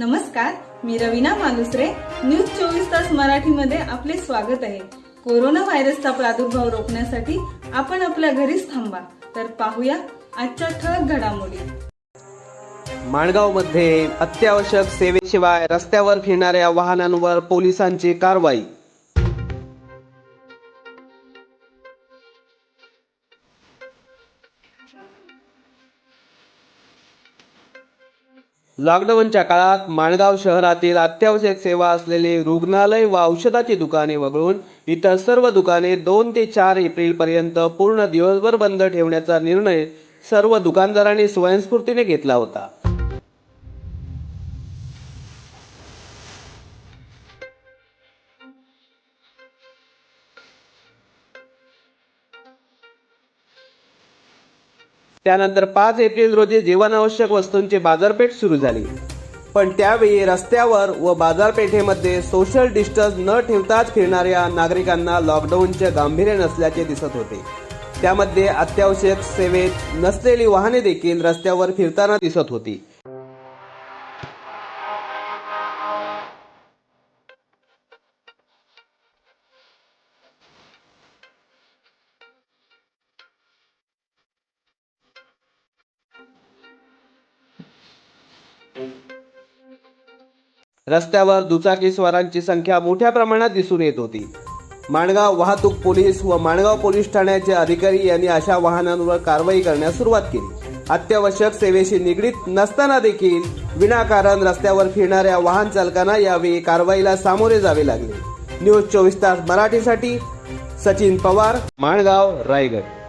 नमस्कार मी रवीना मालुसरे. न्यूज चोवीस तास मराठीमध्ये आपले स्वागत आहे. कोरोना व्हायरसचा प्रादुर्भाव रोखण्यासाठी आपण आपल्या घरीच थांबा. तर पाहूया आजच्या ठळक घडामोडी. माणगावमध्ये अत्यावश्यक सेवेशिवाय रस्त्यावर फिरणाऱ्या वाहनांवर पोलिसांची कारवाई. लॉकडाऊनच्या काळात माणगाव शहरातील अत्यावश्यक सेवा असलेले रुग्णालय व औषधाची दुकाने वगळून इतर सर्व दुकाने दोन ते चार एप्रिलपर्यंत पूर्ण दिवसभर बंद ठेवण्याचा निर्णय सर्व दुकानदारांनी स्वयंस्फूर्तीने घेतला होता. त्यानंतर पाच एप्रिल रोजी जीवनावश्यक वस्तूंची बाजारपेठ सुरू झाली. पण त्यावेळी रस्त्यावर व बाजारपेठेमध्ये सोशल डिस्टन्स न ठेवताच फिरणाऱ्या नागरिकांना लॉकडाऊनचे गांभीर्य नसल्याचे दिसत होते. त्यामध्ये अत्यावश्यक सेवेत नसलेली वाहने देखील रस्त्यावर फिरताना दिसत होती. रस्त्यावर दुचाकीस्वारांची संख्या मोठ्या प्रमाणात दिसून येत होती. माणगाव वाहतूक पोलीस व माणगाव पोलीस ठाण्याचे अधिकारी यांनी अशा वाहनांवर कारवाई करण्यास सुरुवात केली. अत्यावश्यक सेवेशी निगडीत नसताना देखील विनाकारण रस्त्यावर फिरणाऱ्या वाहन चालकांना यावेळी कारवाईला सामोरे जावे लागले. न्यूज चोवीस तास मराठीसाठी सचिन पवार माणगाव रायगड.